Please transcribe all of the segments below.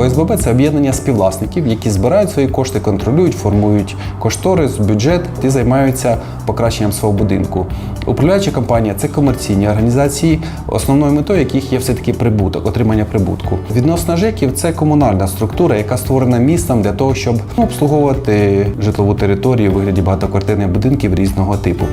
ОСББ це об'єднання співвласників, які збирають свої кошти, контролюють, формують кошторис, бюджет і займаються покращенням свого будинку. Управляюча компанія це комерційні організації, основною метою яких є все-таки прибуток, отримання прибутку. Відносно ЖЕКів це комунальна структура, яка створена містом для того, щоб ну, обслуговувати житлову територію у вигляді багатоквартирних будинків різного типу.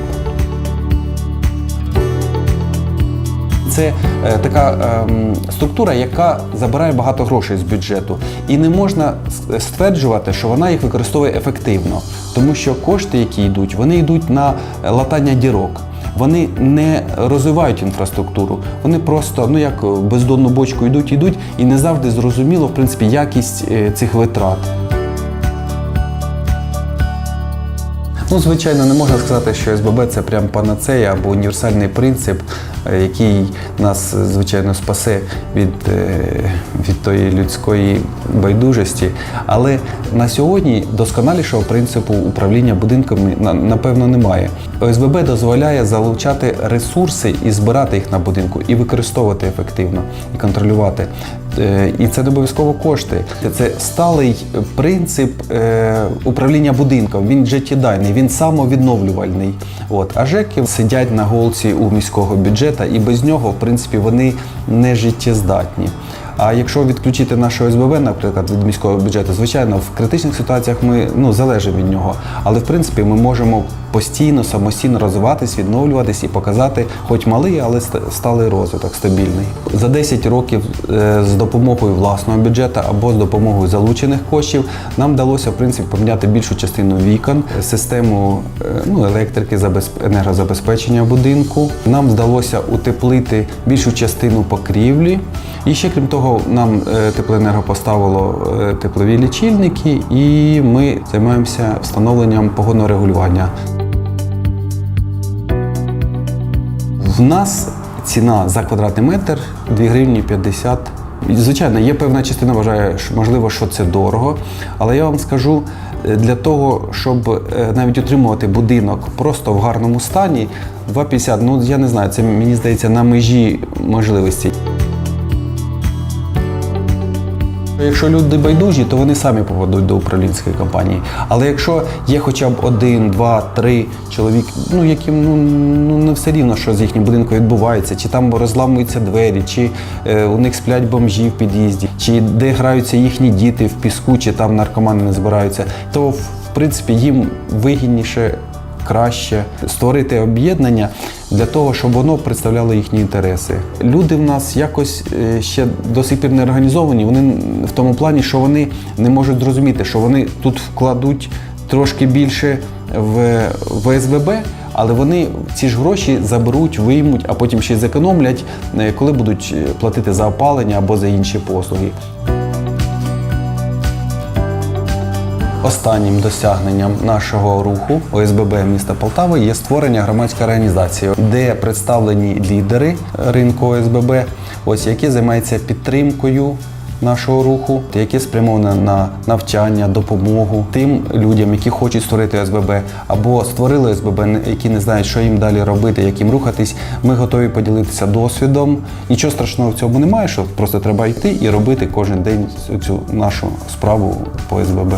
Це е, така ем, структура, яка забирає багато грошей з бюджету, і не можна стверджувати, що вона їх використовує ефективно, тому що кошти, які йдуть, вони йдуть на е, латання дірок. Вони не розвивають інфраструктуру, вони просто ну як бездонну бочку йдуть, йдуть, і не завжди зрозуміло в принципі якість е, цих витрат. Ну, звичайно, не можна сказати, що СББ це прям панацея або універсальний принцип, е, який нас, е, звичайно, спасе від, е, від тої людської байдужості. Але на сьогодні досконалішого принципу управління будинками напевно немає. ОСББ дозволяє залучати ресурси і збирати їх на будинку, і використовувати ефективно, і контролювати. Е, І це не обов'язково кошти. Це сталий принцип е, управління будинком. Він життєдайний, він самовідновлювальний. От. А ЖЕКи сидять на голці у міського бюджету, і без нього, в принципі, вони не життєздатні. А якщо відключити наше ОСББ, наприклад, від міського бюджету, звичайно, в критичних ситуаціях ми ну, залежимо від нього. Але в принципі ми можемо постійно, самостійно розвиватись, відновлюватись і показати, хоч малий, але сталий розвиток, стабільний. За 10 років е, з допомогою власного бюджету або з допомогою залучених коштів нам вдалося в принципі поміняти більшу частину вікон, систему е, ну, електрики, енергозабезпечення будинку. Нам вдалося утеплити більшу частину покрівлі. І ще крім того, нам е, теплоенерго поставило е, теплові лічильники, і ми займаємося встановленням погодного регулювання. В нас ціна за квадратний метр 2 гривні 50. Звичайно, є певна частина, вважає, що можливо, що це дорого. Але я вам скажу, е, для того, щоб навіть утримувати будинок просто в гарному стані, 2,50, ну я не знаю, це мені здається на межі можливостей. Якщо люди байдужі, то вони самі попадуть до управлінської компанії. Але якщо є хоча б один, два, три чоловік, ну яким ну, ну не все рівно, що з їхнім будинком відбувається, чи там розламуються двері, чи е, у них сплять бомжі в під'їзді, чи де граються їхні діти в піску, чи там наркомани не збираються, то в принципі їм вигідніше краще створити об'єднання для того, щоб воно представляло їхні інтереси. Люди в нас якось е, ще до сих пір не організовані. Вони в тому плані, що вони не можуть зрозуміти, що вони тут вкладуть трошки більше в, в СББ, але вони ці ж гроші заберуть, виймуть, а потім ще й зекономлять, е, коли будуть е, платити за опалення або за інші послуги. Останнім досягненням нашого руху ОСББ міста Полтави є створення громадської організації, де представлені лідери ринку ОСББ, ось які займаються підтримкою нашого руху, яке спрямоване на навчання, допомогу тим людям, які хочуть створити ОСББ, або створили ОСББ, які не знають, що їм далі робити, як їм рухатись. Ми готові поділитися досвідом. Нічого страшного в цьому немає, що просто треба йти і робити кожен день цю нашу справу по ОСББ.